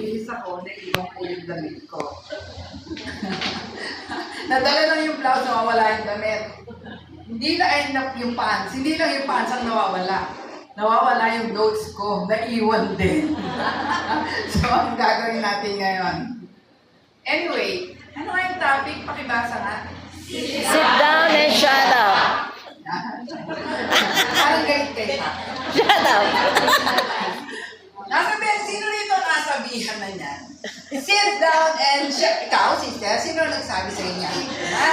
nagbihis ako, naiwan ko yung damit ko. Nadala lang yung blouse, nawawala yung damit. Hindi na end up yung pants. Hindi lang yung pants ang nawawala. Nawawala yung notes ko. Naiwan din. so, ang gagawin natin ngayon. Anyway, ano nga yung topic? Pakibasa nga. Sit down and shut up. Parang galit kayo. Shut up. Nasabihan, sino rito nasabihan na niyan? Sit down and shut. Ikaw, sister, sino nagsabi sa inyo? Ha?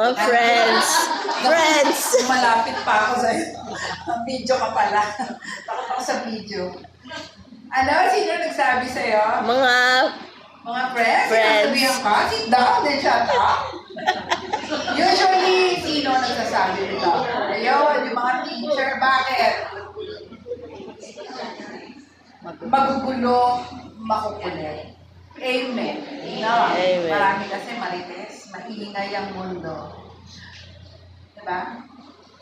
Oh, friends. Friends. Malapit pa ako sa'yo. video ka pala. Takot ako sa video. Ano, sino nagsabi sa'yo? Mga Mga friends? Friends. Sinasabihan ka, sit down and shut up. Usually, sino nagsasabi nito? Ayun, yung mga teacher, bakit? Magugulo, makukulit. Amen. No, Amen. marami kasi marites, maingay ang mundo. Diba?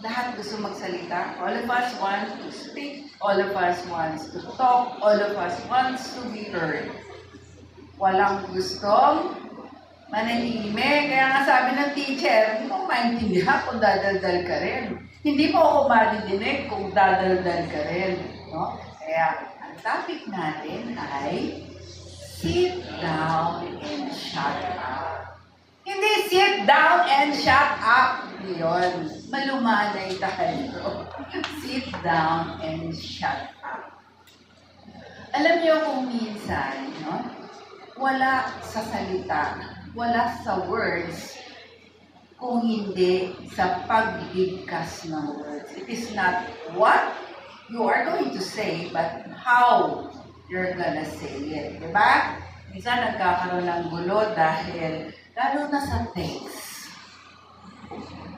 Lahat gusto magsalita. All of us want to speak. All of us wants to talk. All of us wants to be heard. Walang gustong manahimik. Kaya nga sabi ng teacher, hindi mo maintindihan kung dadaldal ka rin. Hindi mo ako maridinig kung dadaldal ka rin. No? Kaya ang topic natin ay sit down and shut up. Hindi sit down and shut up. Yun. Malumanay tayo. sit down and shut up. Alam niyo kung minsan, no? wala sa salita, wala sa words, kung hindi sa pagbigkas ng words. It is not what you are going to say, but how you're gonna say it. Diba? Minsan nagkakaroon ng gulo dahil lalo na sa text.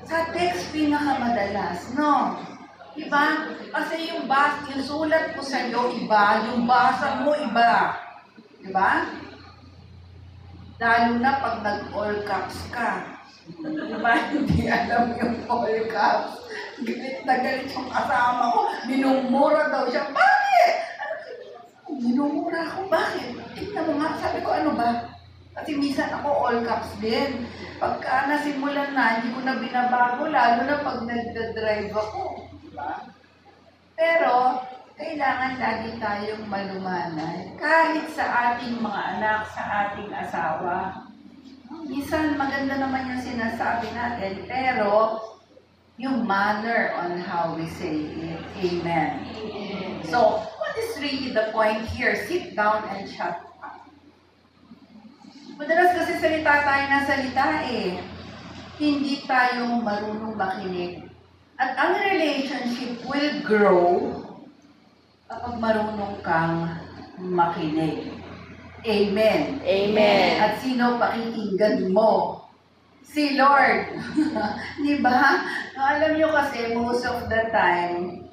Sa text pinakamadalas, no? Diba? Kasi yung bas, yung sulat ko sa iyo iba, yung basa mo iba. Diba? Lalo na pag nag-all caps ka. Diba? Hindi alam yung all caps. Galit na galit yung kasama ko. Minumura daw siya. Bakit? Ano, Minumura ako. Bakit? Tignan mo nga. Sabi ko, ano ba? Kasi minsan ako all caps din. Pagka nasimulan na, hindi ko na binabago. Lalo na pag nagda-drive ako. Diba? Pero, kailangan lagi tayong malumanay. Kahit sa ating mga anak, sa ating asawa. Minsan maganda naman yung sinasabi natin, pero yung manner on how we say it. Amen. So, what is really the point here? Sit down and shut up. Madalas kasi salita tayo na salita eh. Hindi tayo marunong makinig. At ang relationship will grow kapag marunong kang makinig. Amen. Amen. At sino pakikinggan mo? Si Lord. Di ba? Alam nyo kasi, most of the time,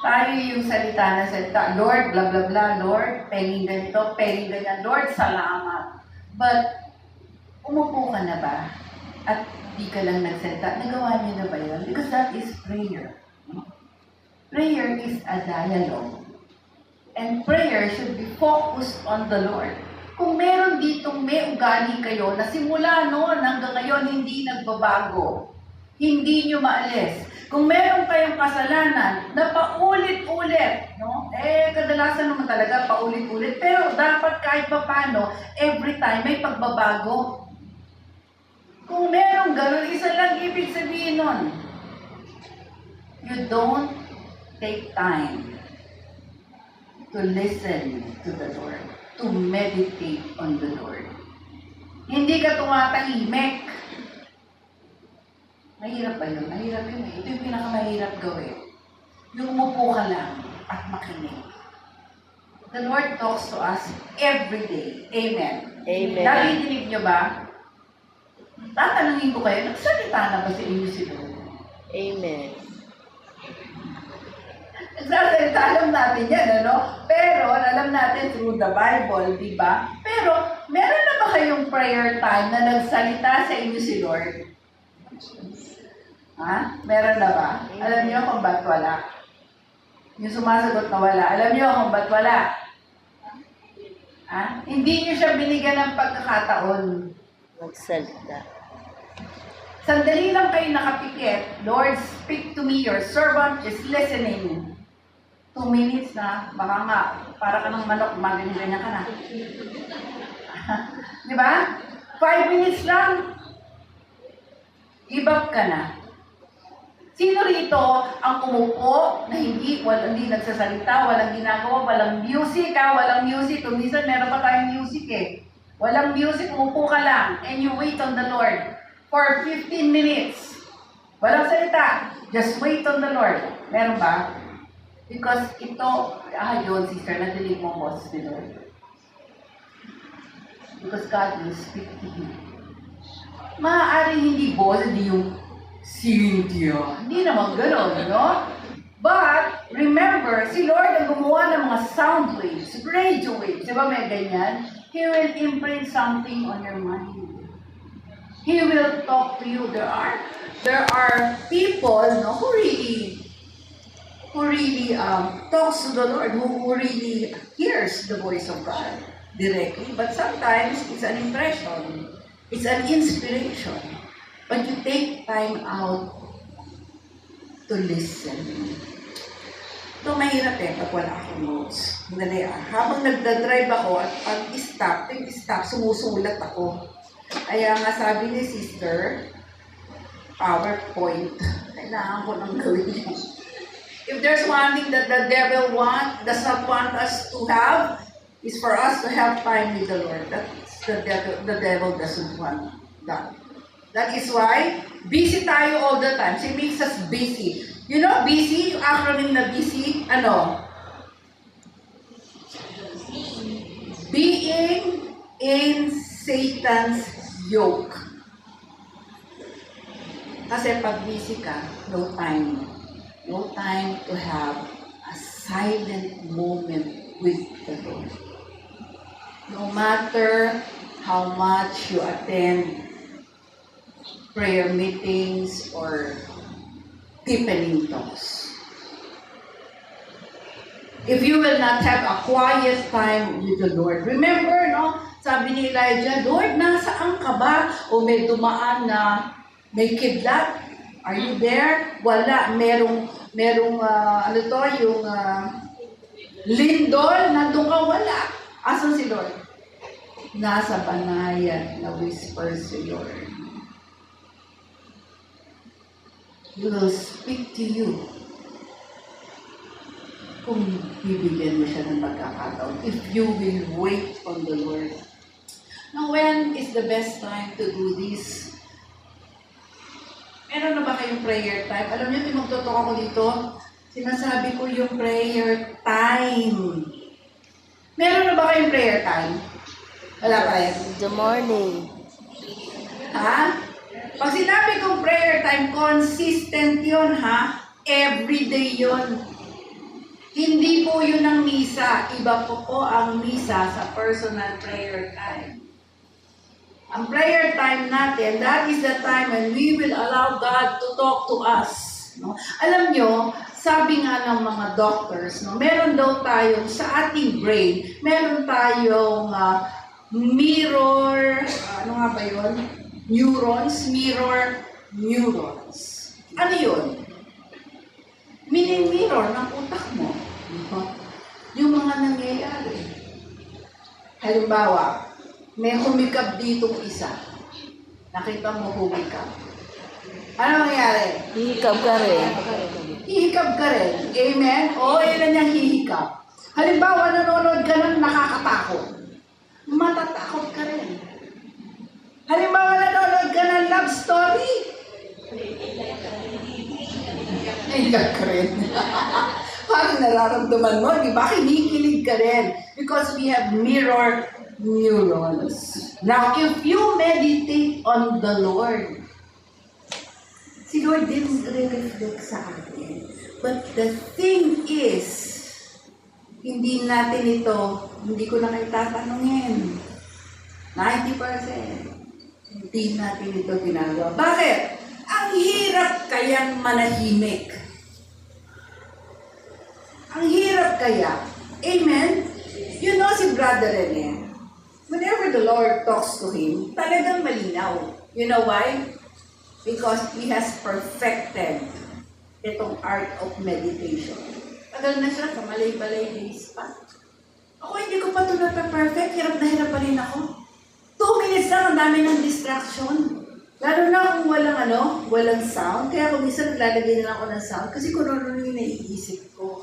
tayo yung salita na salita, Lord, blah, blah, blah, Lord, penging ganito, penging ganyan, Lord, salamat. But, umupo ka na ba? At di ka lang nagsalita, nagawa niyo na ba yun? Because that is prayer. Prayer is a dialogue. And prayer should be focused on the Lord. Kung meron ditong may ugali kayo na simula noon hanggang ngayon hindi nagbabago, hindi nyo maalis. Kung meron kayong kasalanan na paulit-ulit, no? Eh, kadalasan naman talaga paulit-ulit. Pero dapat kahit pa every time may pagbabago. Kung meron ganun, isa lang ibig sabihin nun. You don't take time to listen to the Lord, to meditate on the Lord. Hindi ka tumatahimik. Mahirap ba yun? Mahirap yun eh. Ito yung pinakamahirap gawin. Yung umupo ka lang at makinig. The Lord talks to us every day. Amen. Amen. Narinig niyo ba? Tatanungin ko kayo, nagsalita na ba sa inyo si Lord? Amen. Nagsasalita, alam natin yan, ano? Pero, alam natin through the Bible, di ba? Pero, meron na ba kayong prayer time na nagsalita sa inyo si Lord? Ha? Meron na ba? Alam niyo kung ba't wala? Yung sumasagot na wala, alam niyo kung ba't wala? Ha? Hindi niyo siya binigyan ng pagkakataon. Magsalita. Sandali lang kayo nakapikit. Lord, speak to me. Your servant is listening. Two minutes na. Baka nga, para ka ng manok, maganyan ka na. Di ba? Five minutes lang. Give up ka na. Sino rito ang umupo na hindi, wal, hindi nagsasalita, walang ginagawa, walang music ha, walang music. Kung minsan meron pa tayong music eh. Walang music, umupo ka lang and you wait on the Lord for 15 minutes. Walang salita. Just wait on the Lord. Meron ba? Because ito, ah, yun, sister, nadinig mo boses ni Lord. Because God will speak to you. Maaaring hindi boss, hindi yung Cynthia. Hindi naman gano'n, no? But, remember, si Lord ang gumawa ng mga sound waves, radio waves. Di may ganyan? He will imprint something on your mind. He will talk to you. There are there are people no, who really who really um, talks to the Lord, who, who really hears the voice of God directly. But sometimes it's an impression, it's an inspiration. But you take time out to listen. Ito mahirap eh pag wala akong notes. Dali ah. Habang nagdadrive ako at pag stop, pag stop, sumusulat ako. Kaya nga sabi ni sister, PowerPoint, kailangan ko nang gawin. If there's one thing that the devil want, does not want us to have, is for us to have time with the Lord. That's the devil, the devil doesn't want that. That is why, busy tayo all the time. She makes us busy. You know, busy, yung acronym na busy, ano? Being in Satan's yoke. Kasi pag busy ka, no time. No time to have a silent moment with the Lord. No matter how much you attend prayer meetings or deepening talks. If you will not have a quiet time with the Lord, remember, no? Sabi ni Elijah, Lord, nasaan ka ba? O may dumaan na may kidlat? Are you there? Wala. Merong, merong, ah, ano to, yung ah, lindol, nandun ka, wala. Asan si Lord? Nasa banayan na whispers si Lord. He will speak to you kung bibigyan mo siya ng pagkakataon. If you will wait on the Lord. Now, when is the best time to do this? Meron na ba kayong prayer time? Alam niyo, tinugtutok ako dito. Sinasabi ko yung prayer time. Meron na ba kayong prayer time? Wala pa rin. Good morning. Ha? Pag sinabi kong prayer time, consistent yun, ha? Everyday yun. Hindi po yun ang misa. Iba po po ang misa sa personal prayer time. Ang prayer time natin, that is the time when we will allow God to talk to us. No? Alam nyo, sabi nga ng mga doctors, no, meron daw tayong sa ating brain, meron tayong ah, mirror, ano nga ba yun? Neurons, mirror, neurons. Ano yun? Mini-mirror ng utak mo. No? Yung mga nangyayari. Halimbawa, may humikap dito isa. Nakita mo humikap. Ano mangyayari? Hihikab ka rin. Hihikap ka rin. Amen? O, ilan niyang hihikap. Halimbawa, nanonood ka ng nakakatakot. Matatakot ka rin. Halimbawa, nanonood ka ng love story. Iyak ka rin. Parang nararamdaman mo, di ba? Kinikilig ka rin. Because we have mirror neurons. Now, if you meditate on the Lord, si Lord din reflect sa atin. But the thing is, hindi natin ito, hindi ko na kayo tatanungin. 90%. Hindi natin ito ginagawa. Bakit? Ang hirap kayang manahimik. Ang hirap kaya. Amen? You know si Brother Rene, whenever the Lord talks to him, talagang malinaw. You know why? Because he has perfected itong art of meditation. Tagal na siya, sa malay-balay days pa. Ako hindi ko pa ito perfect hirap na hirap pa rin ako. Two minutes lang, ang dami ng distraction. Lalo na kung walang ano, walang sound. Kaya kung minsan naglalagay na lang ako ng sound kasi kung ano yung naiisip ko.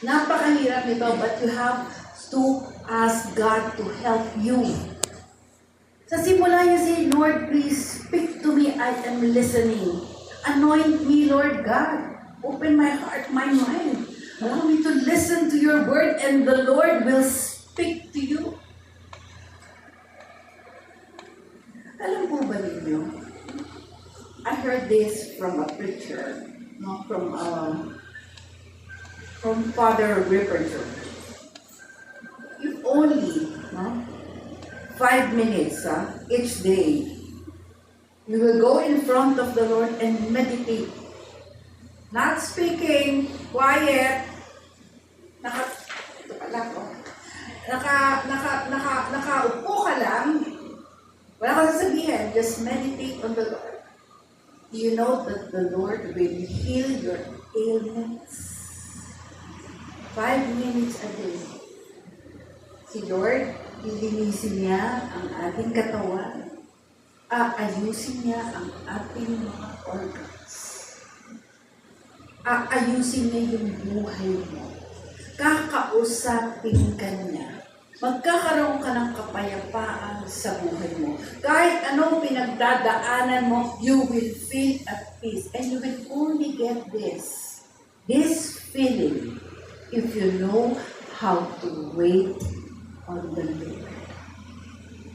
Napakahirap nito, but you have to ask God to help you. Sa simula niya say, Lord, please speak to me. I am listening. Anoint me, Lord God. Open my heart, my mind. Allow me to listen to your word and the Lord will speak to you. Alam po ba ninyo? I heard this from a preacher, no, from um, from Father Ripperger. Five minutes ah, each day, you will go in front of the Lord and meditate. Not speaking, quiet. Naka, ito pala ko. Naka, naka, naka, nakaupo ka lang. Wala kang sasabihin, just meditate on the Lord. Do you know that the Lord will heal your ailments? Five minutes a day. Si Lord, lilinisin niya ang ating katawan. Aayusin niya ang ating mga organs. Aayusin niya yung buhay mo. Kakausapin ka niya. Magkakaroon ka ng kapayapaan sa buhay mo. Kahit anong pinagdadaanan mo, you will feel at peace. And you will only get this, this feeling, if you know how to wait on the Lord.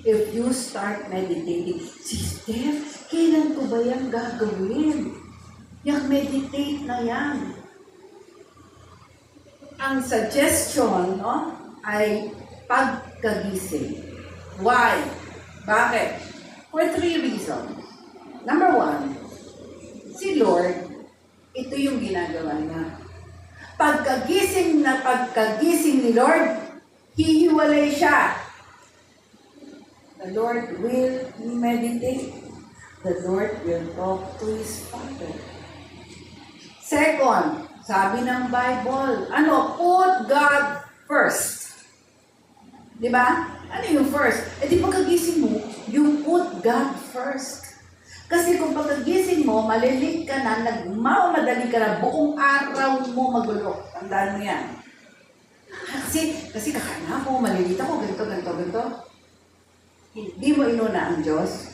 If you start meditating, Sister, kailan ko ba yan gagawin? Yung meditate na yan. Ang suggestion, no, ay pagkagising. Why? Bakit? For three reasons. Number one, si Lord, ito yung ginagawa niya. Pagkagising na pagkagising ni Lord, hihiwalay siya. The Lord will meditate. The Lord will talk to His Father. Second, sabi ng Bible, ano, put God first. Di ba? Ano yung first? E di pagkagising mo, you put God first. Kasi kung pagkagising mo, malilig ka na, nagmamadali ka na, buong araw mo magulo. Tandaan mo yan. Kasi, kasi kakain ako, malilit ako, ganito, ganito, ganito. Hindi mo inuna ang Diyos,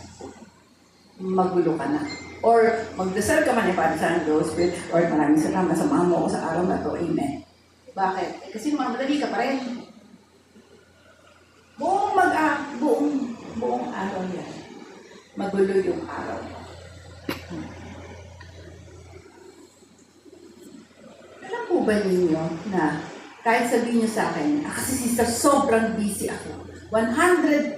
magulo ka na. Or magdasal ka man eh, para sa Diyos, Spirit, Lord, maraming salamat, samahan mo ako sa araw na to. Amen. Bakit? Eh, kasi mamadali ka pa rin. Buong mag ah, buong buong araw yan. Magulo yung araw. Alam po ba ninyo na kahit sabihin niyo sa akin, ah, kasi sister, sobrang busy ako. 100%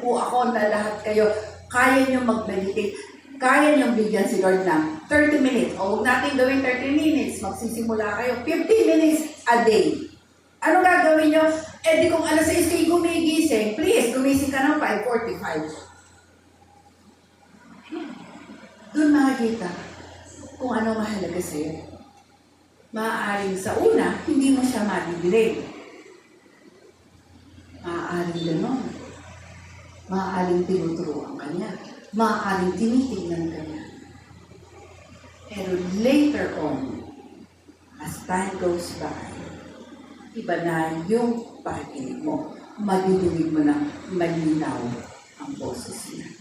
po ako na lahat kayo, kaya niyo mag-meditate. Kaya niyo bigyan si Lord ng 30 minutes. O huwag natin gawin 30 minutes. Magsisimula kayo 15 minutes a day. Ano gagawin nyo? Eh di kung alas 6 kayo gumigising, please, gumising ka ng 5.45. Doon makikita kung ano mahalaga sa'yo. Maaaring sa una, hindi mo siya madidilig. Maaaring gano'n. Maaaring tinuturuan ka niya. Maaaring tinitingnan ka niya. Pero later on, as time goes by, iba na yung pakikinig mo. Madidinig mo na malinaw ang boses niya.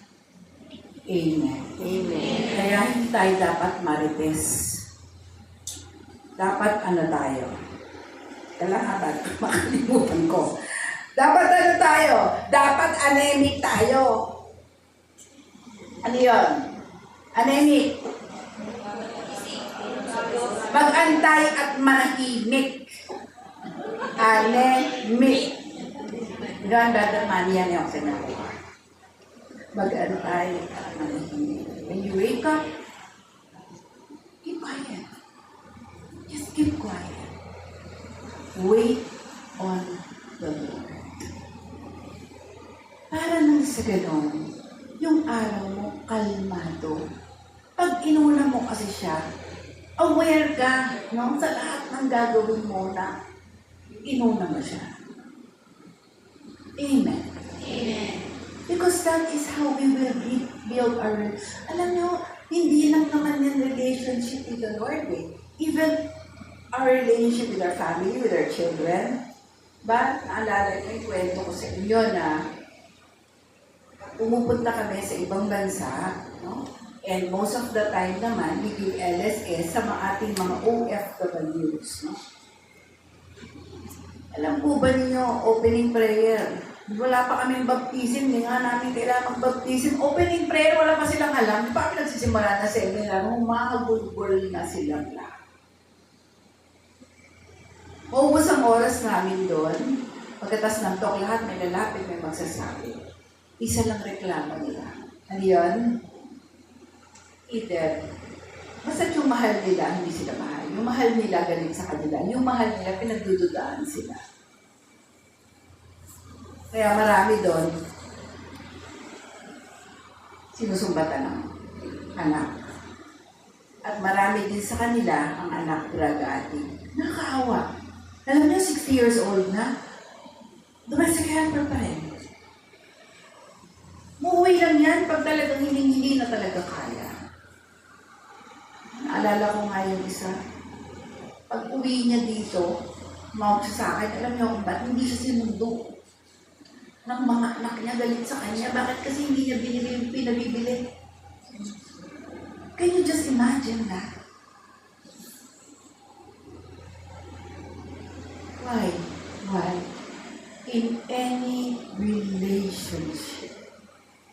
Amen. Amen. Kaya hindi tayo dapat marites. Dapat ano tayo? Kailangan makalimutan ko. Dapat ano tayo? Dapat anemic tayo. Ano yun? Anemic. Mag-antay at manahimik. Anemic. Ganun dadamani yan yung sinabi. Mag-antay at manahimik. When you wake up, keep quiet. Wait on the Lord. Para nang sa ganon, yung araw mo kalmado. Pag inuna mo kasi siya, aware ka no, sa lahat ng gagawin mo na inuna mo siya. Amen. Amen. Because that is how we will build our... Alam nyo, hindi lang naman yung relationship with the Lord eh. Even our relationship with our family, with our children. Ba, naalala ko yung kwento ko sa inyo na pumupunta kami sa ibang bansa, no? And most of the time naman, we give LSS sa mga ating mga OFWs, no? Alam po ba ninyo, opening prayer, wala pa kaming baptism, hindi nga namin kailangan mag-baptism. Opening prayer, wala pa silang alam. Di pa kami nagsisimula na seminar, humahagulgol na silang lahat. Maubos ang oras namin doon. Pagkatas ng talk, lahat may lalapit, may magsasabi. Isa lang reklamo nila. Ano yun? Either, basta yung mahal nila, hindi sila mahal. Yung mahal nila, galing sa kanila. Yung mahal nila, pinagdududaan sila. Kaya marami doon, sinusumbatan ng anak. At marami din sa kanila ang anak drug addict. Nakakaawa. Alam niyo, 60 years old na, domestic helper pa rin. Muuwi lang yan pag talagang hiling-hili na talaga kaya. Naalala ko nga yung isa. Pag uwi niya dito, siya sa akin, alam niyo kung ba't hindi siya sinundo ng mga anak niya galit sa kanya. Bakit kasi hindi niya binili yung pinabibili? Can you just imagine that? Why? Why? In any relationship,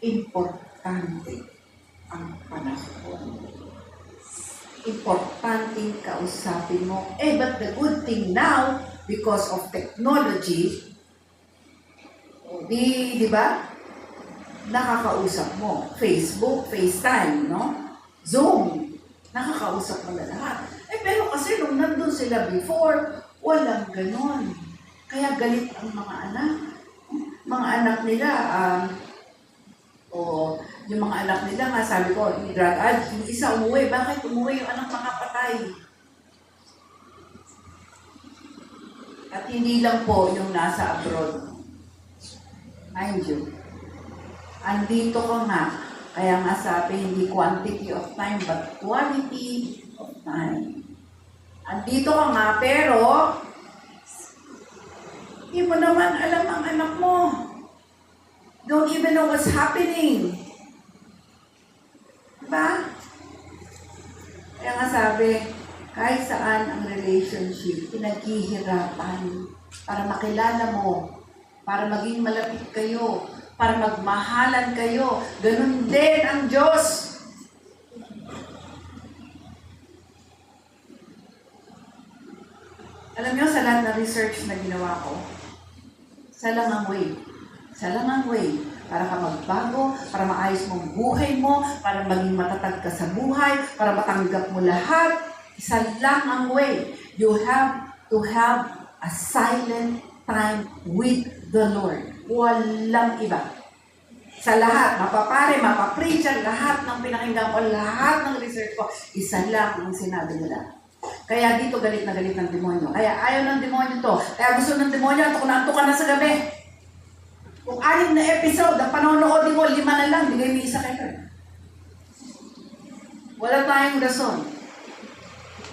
importante ang panahon. Importante kausapin mo. Eh, but the good thing now, because of technology, di, di ba? Nakakausap mo. Facebook, FaceTime, no? Zoom. Nakakausap mo na lahat. Eh, pero kasi nung nandun sila before, walang ganon. Kaya galit ang mga anak. Mga anak nila, um, o yung mga anak nila nga, sabi ko, yung drug addict, yung isa umuwi. Bakit umuwi yung anak makapatay? At hindi lang po yung nasa abroad. Mind you, andito ka nga. Kaya nga sabi, hindi quantity of time, but quality of time. Andito ka nga, pero hindi mo naman alam ang anak mo. Don't even know what's happening. Diba? Kaya nga sabi, kahit saan ang relationship, pinaghihirapan para makilala mo, para maging malapit kayo, para magmahalan kayo. Ganun din ang Diyos. Alam niyo, sa lahat ng research na ginawa ko, sa lang ang way. Sa lang ang way. Para ka magbago, para maayos mong buhay mo, para maging matatag ka sa buhay, para matanggap mo lahat. Isa lang ang way. You have to have a silent time with the Lord. Walang iba. Sa lahat, mapapare, mapapreacher, lahat ng pinakinggan ko, lahat ng research ko, isa lang ang sinabi nila. Kaya dito galit na galit ng demonyo. Kaya ayaw ng demonyo to. Kaya gusto ng demonyo, antok na ka na sa gabi. Kung anim na episode, ang panonood mo, lima na lang, bigay mo isa kay Lord. Wala tayong rason.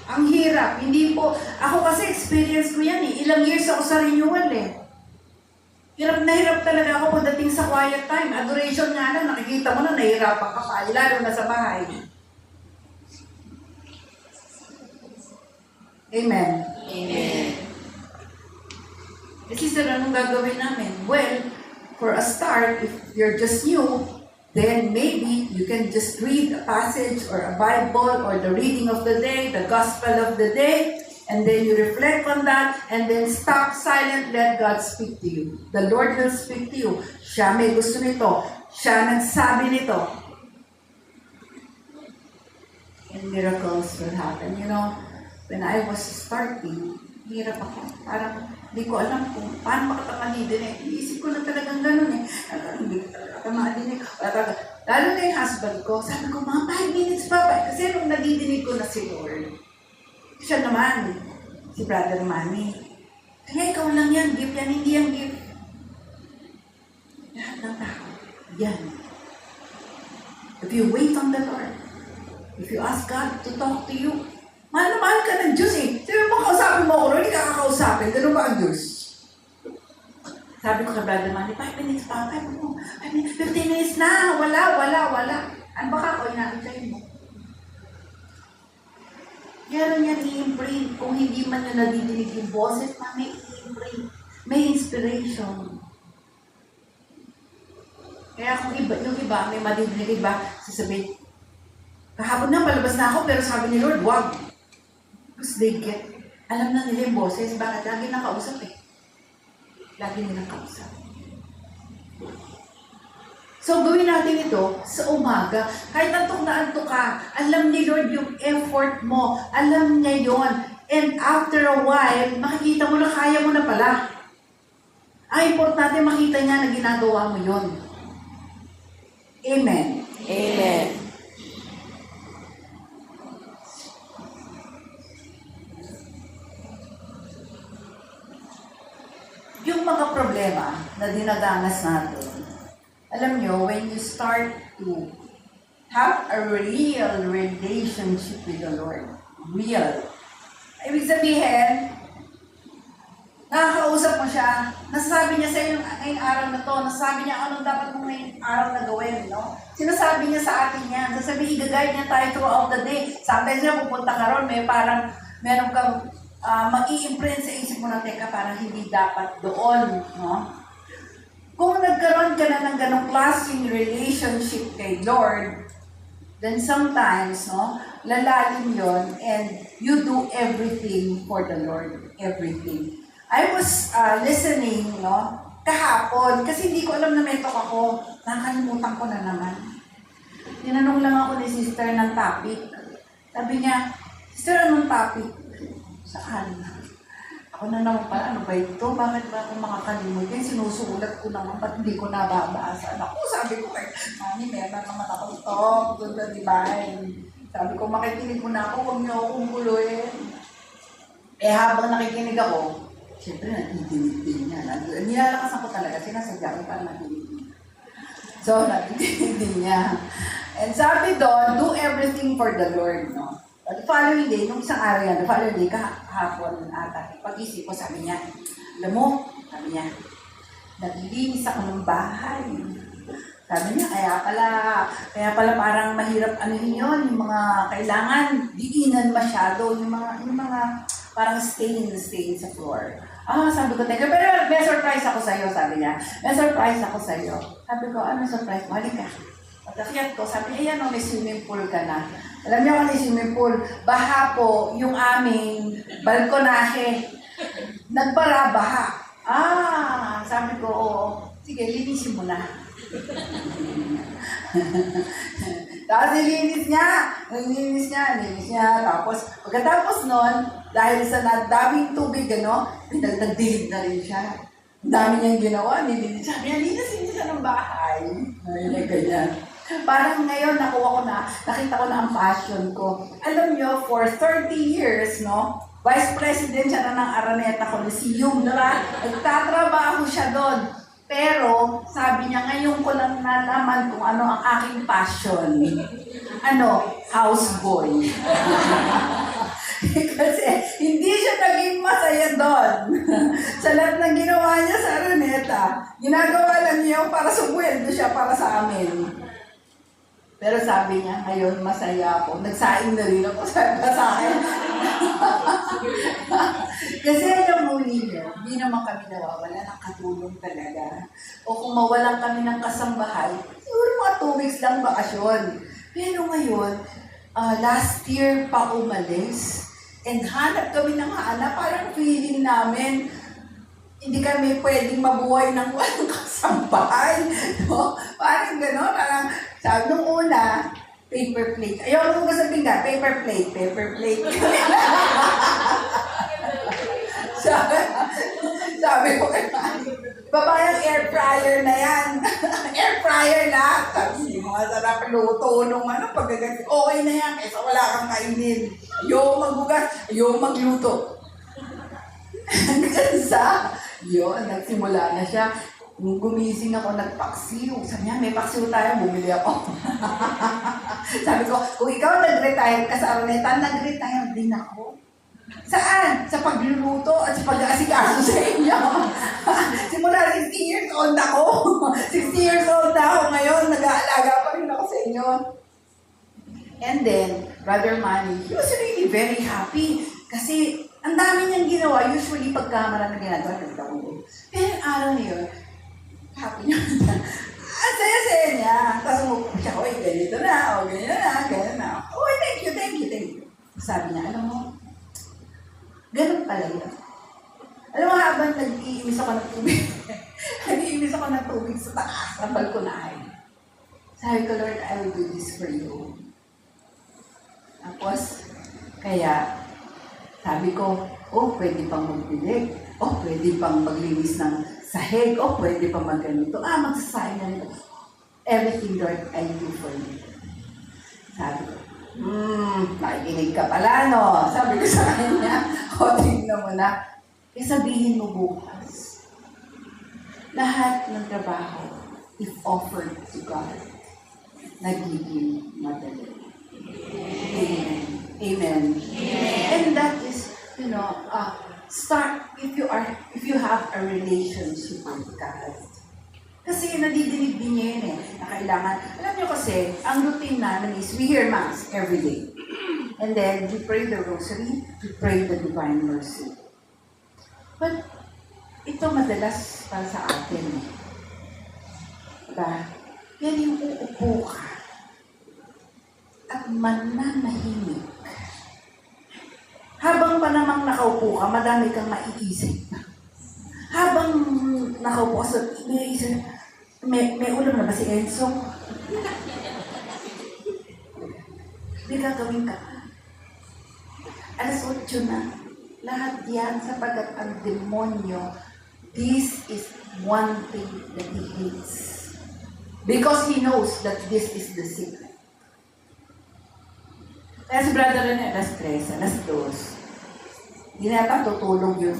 Ang hirap, hindi po, ako kasi experience ko yan eh. Ilang years ako sa renewal eh. Hirap na hirap talaga ako pagdating sa quiet time. Adoration nga lang, nakikita mo na nahihirapan ka pa, lalo na sa bahay. Amen. Amen. Eh, sister, anong gagawin namin? Well, for a start, if you're just new, then maybe you can just read a passage or a Bible or the reading of the day, the gospel of the day, and then you reflect on that, and then stop silent, let God speak to you. The Lord will speak to you. Siya may gusto nito. Siya nagsabi nito. And miracles will happen. You know, when I was starting, hirap ako. Parang Hindi ko alam kung paano makapangalidinig. Iisip ko na talagang ganun eh. Hindi ko talaga makapangalidinig. Wala talaga. Lalo na yung husband ko, sabi ko, mga 5 minutes pa ba? Kasi nung nadidinig ko na si Lord, siya naman, si Brother Manny. Kaya ikaw lang yan, gift yan, hindi yan gift. Lahat ng tao, yan. If you wait on the Lord, if you ask God to talk to you, mahal na mahal ka ng Diyos eh. Sabi mo, kausapin mo ako, Lord, hindi ka kakausapin. Ganun ba ang Diyos? Sabi ko kay Brother Manny, 5 minutes pa, 5 mo, 5 minutes, 15 minutes na, wala, wala, wala. Ano ba ka ako, inaantay mo? Meron yan i-imprint. Kung hindi man nyo nadidinig yung boses, na may i-imprint. May inspiration. Kaya kung iba, yung iba, may madidinig iba, sasabihin, kahapon na, palabas na ako, pero sabi ni Lord, wag. Because they get, alam na nila yung boses, bakit lagi nakausap eh. Lagi nilang kausap. So, gawin natin ito sa umaga. Kahit antok na antok ka, alam ni Lord yung effort mo. Alam niya yon. And after a while, makikita mo na kaya mo na pala. Ang importante makita niya na ginagawa mo yon. Amen. Amen. Yung mga problema na dinadanas natin, alam nyo, when you start to have a real relationship with the Lord, real, ibig sabihin, nakakausap mo siya, nasasabi niya sa iyo ngayong araw na to, nasasabi niya anong dapat mong ngayong araw na gawin, no? Sinasabi niya sa atin yan, sasabi, i-guide niya tayo throughout the day. Sometimes na pupunta ka ron, may parang, meron kang uh, mag-i-imprint sa isip mo na, teka, parang hindi dapat doon, no? Kung nagkaroon ka na ng ganong klaseng relationship kay Lord, then sometimes, no, lalalim yon and you do everything for the Lord. Everything. I was uh, listening, no, kahapon, kasi hindi ko alam na may talk ako. Nakalimutan ko na naman. Tinanong lang ako ni sister ng topic. Sabi niya, sister, anong topic? Saan? Ako na naman pala, ano ba ito? Bakit ba ako makakalimutan? Yan, sinusulat ko naman, ba't hindi ko nababasa? Ako, sabi ko kay Mami, meron naman ako talk, doon na divine. Sabi ko, makikinig mo na ako, huwag niyo akong kuluin. Eh, habang nakikinig ako, Siyempre, nakikinig din niya. Nag- Nilalakas ako talaga. Sinasadya ko para niya. So, nakikinig din niya. And sabi doon, do everything for the Lord, no? The following day, nung isang araw yan, the following day, kahapon ata, pag-isip ko, sabi niya, alam mo, sabi niya, naglilinis ako ng bahay. Sabi niya, kaya pala, kaya pala parang mahirap ano yun, yung mga kailangan diinan masyado, yung mga, yung mga parang stain, stain sa floor. Ah, sabi ko, teka, pero may surprise ako sa'yo, sabi niya. May surprise ako sa'yo. Sabi ko, ano surprise mo? Halika. Pagkakyat ko, sabi niya, yan o, may swimming pool ka na. Alam niyo kung ano swimming pool? Baha po, yung aming balkonahe. Nagbara, baha. Ah, sabi ko, oo. Sige, linisin mo na. Tapos nilinis niya. Nilinis niya, nilinis niya. Tapos, pagkatapos nun, dahil sa daming tubig, ano, nag- nagdilig na rin siya. Ang dami niyang ginawa, nilinis siya. Kaya linisin siya ng bahay. Ay, ganyan. Parang ngayon, nakuha ko na, nakita ko na ang passion ko. Alam niyo, for 30 years, no, Vice President siya na ng Araneta Coliseum, di ba? Nagtatrabaho siya doon. Pero, sabi niya, ngayon ko lang nalaman kung ano ang aking passion. Ano? Houseboy. Kasi hindi siya naging masaya doon. sa lahat ng ginawa niya sa Araneta, ginagawa lang niya para sumweldo siya para sa amin. Pero sabi niya, ngayon masaya ako. Nagsaing na rin ako sa, sa akin. Kasi alam mo, Lino, hindi naman kami nawawala ng katulong talaga. O kung mawalan kami ng kasambahay, siguro mga two weeks lang bakasyon. Pero ngayon, ah, last year pa umalis, and hanap kami ng hanap, parang feeling namin, hindi kami pwedeng mabuhay ng walang kasambahay. No? Parang gano'n, parang sabi nung una, paper plate. Ayaw ko sabihin ka, paper plate, paper plate. sabi, Sabi ko kay Mami, babayang air fryer na yan. air fryer na. Sabi, hindi mo masarap luto nung ano, pagkagat. Okay na yan, kaysa wala kang kainin. Ayaw magbugas, ayaw magluto. Hanggang sa, yun, nagsimula na siya. Nung gumising ako, nagpaksiw. Sabi niya, may paksiw tayo, bumili ako. Sabi ko, kung ikaw nag-retire ka sa Araneta, nag-retire din ako. Saan? Sa pagluluto at sa pag-aasikaso sa inyo. Simula 60 years old ako. 60 years old na ako ngayon. Nag-aalaga pa rin ako sa inyo. And then, Brother Manny, he was really very happy. Kasi, ang dami niyang ginawa. Usually, pagka marami ginagawa, nagtakulo. Pero yung araw na yun, happy niya. Ang saya-saya niya. Tapos umupo siya, oy, ganito na, o ganyan na, ganyan na. Oy, thank you, thank you, thank you. Sabi niya, alam mo, ganun pala yun. Alam mo, habang nag-iimis ako ng tubig, nag-iimis ako ng tubig sa taas ng balkonahe. Sabi ko, Lord, I will do this for you. Tapos, kaya, sabi ko, oh, pwede pang magbilig. Oh, pwede pang maglinis ng sahig. Oh, pwede pang magganito. Ah, magsasayang. Everything, Lord, I do for you. Sabi ko, hmm, nakikinig ka pala, no? Sabi ko sa kanya, o, tingnan mo na. Eh, sabihin mo bukas, lahat ng trabaho, if offered to God, nagiging madali. Amen. Amen. And that you know, uh, start if you are if you have a relationship with God. Kasi nadidinig din niya yun eh, na kailangan. Alam niyo kasi, ang routine namin is we hear Mass every day. And then we pray the rosary, we pray the Divine Mercy. But ito madalas para sa atin eh. Diba? Yan yung uupo ka at mananahimik. Habang pa namang nakaupo ka, madami kang maiisip. Habang nakaupo ka sa iniisip, may, may ulam na ba si Enzo? May gagawin ka. Alas 8 na. Lahat yan sapagat ang demonyo, this is one thing that he hates. Because he knows that this is the secret. Kaya si brother Rene, alas 3, alas 2. Hindi na yata tutulog yun.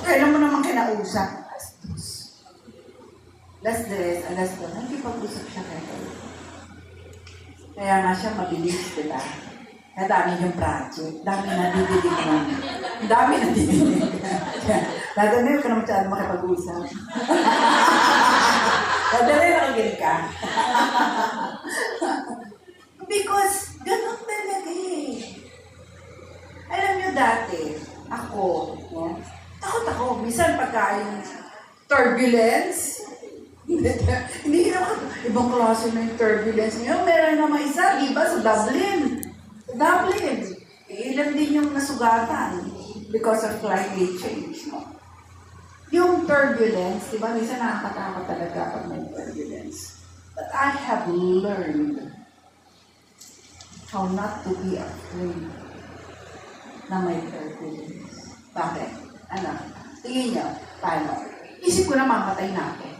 Kailan mo naman kinausap? Alas 2. Alas 3, alas 2. Nakikipag-usap siya kayo. Kaya nga siya mabilis, di ba? Kaya dami yung project. Dami na dididig mo. Dami na dididig. Dadalhin ka naman siya makipag-usap. Dadalhin na kagil ka. Because, ganun talaga eh. Alam nyo dati, ako, no? takot ako. Minsan pagka yung turbulence, hindi naman, ibang klase na yung turbulence. Ngayon, meron naman isa, di ba, sa Dublin. Dublin. Eh, ilan din yung nasugatan because of climate change, no? Yung turbulence, di ba, minsan nakakatakot talaga pag may turbulence. But I have learned how not to be afraid na may turbulence. Bakit? Ano? Tingin niyo, paano? Isip ko na mamatay na ako.